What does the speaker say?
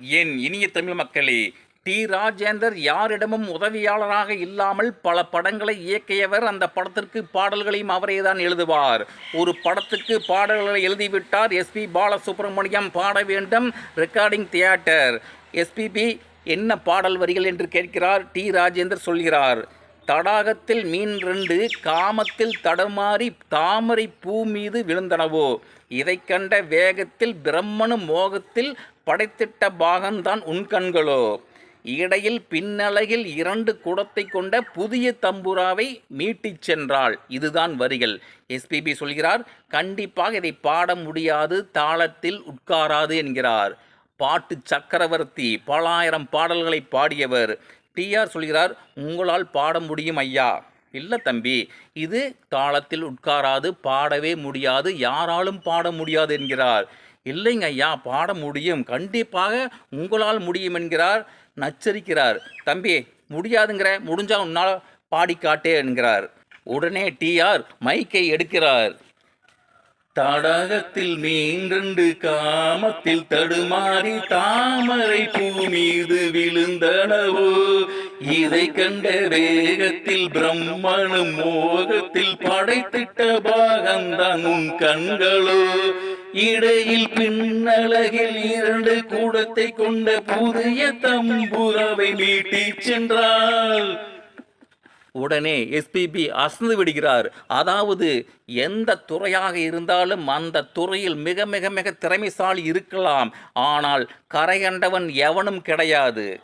என் இனிய தமிழ் மக்களே டி. ராஜேந்தர் யாரிடமும் உதவியாளராக இல்லாமல் பல படங்களை இயக்கியவர் அந்த படத்திற்கு பாடல்களையும் அவரே தான் எழுதுவார். ஒரு படத்துக்கு பாடல்களை எழுதிவிட்டார் எஸ்பி பாலசுப்ரமணியம் பாட வேண்டும் ரெக்கார்டிங் தியேட்டர் எஸ்பிபி என்ன பாடல் வரிகள் என்று கேட்கிறார் டி. ராஜேந்தர் சொல்கிறார். தடாகத்தில் மீன் ரெண்டு காமத்தில் தடமாறி தாமரை பூ மீது விழுந்தனவோ? இதைக் கண்ட வேகத்தில் பிரம்மனும் மோகத்தில் படைத்திட்ட பாகம்தான் உன் கண்களோ? இடையில் பின்னலையில் இரண்டு குடத்தை கொண்ட புதிய தம்புராவை மீட்டிச் சென்றாள். இதுதான் வரிகள். எஸ்பிபி சொல்கிறார் கண்டிப்பாக இதை பாட முடியாது தாளத்தில் உட்காராது என்கிறார். பாட்டு சக்கரவர்த்தி பலாயிரம் பாடல்களை பாடியவர். டிஆர் சொல்கிறார் உங்களால் பாட முடியும் ஐயா. இல்லை தம்பி இது தாளத்தில் உட்காராது பாடவே முடியாது யாராலும் பாட முடியாது என்கிறார். இல்லைங்க ஐயா பாட முடியும் கண்டிப்பாக உங்களால் முடியும் என்கிறார். நச்சரிக்கிறார். தம்பி முடியாதுங்கிற முடிஞ்சா உன்னால் பாடிக்காட்டே என்கிறார். உடனே டிஆர் மைக்கை எடுக்கிறார். தடாகத்தில் நீண்டு காமத்தில் தடுமாறி தாமரை பூ மீது விழுந்தனவோ இதை கண்ட வேகத்தில் பிரம்மனும் மோகத்தில் படைத்திட்ட பாகம்தான் உன் கண்களோ. இடையில் பின்னழகில் இரண்டு கூடத்தை கொண்ட புதிய தம்புரவை நீட்டிச் சென்றாள். உடனே எஸ்பிபி அசந்து விடுகிறார். அதாவது எந்த துறையாக இருந்தாலும் அந்த துறையில் மிக மிக மிக திறமைசாலி இருக்கலாம். ஆனால் கரையண்டவன் எவனும் கிடையாது.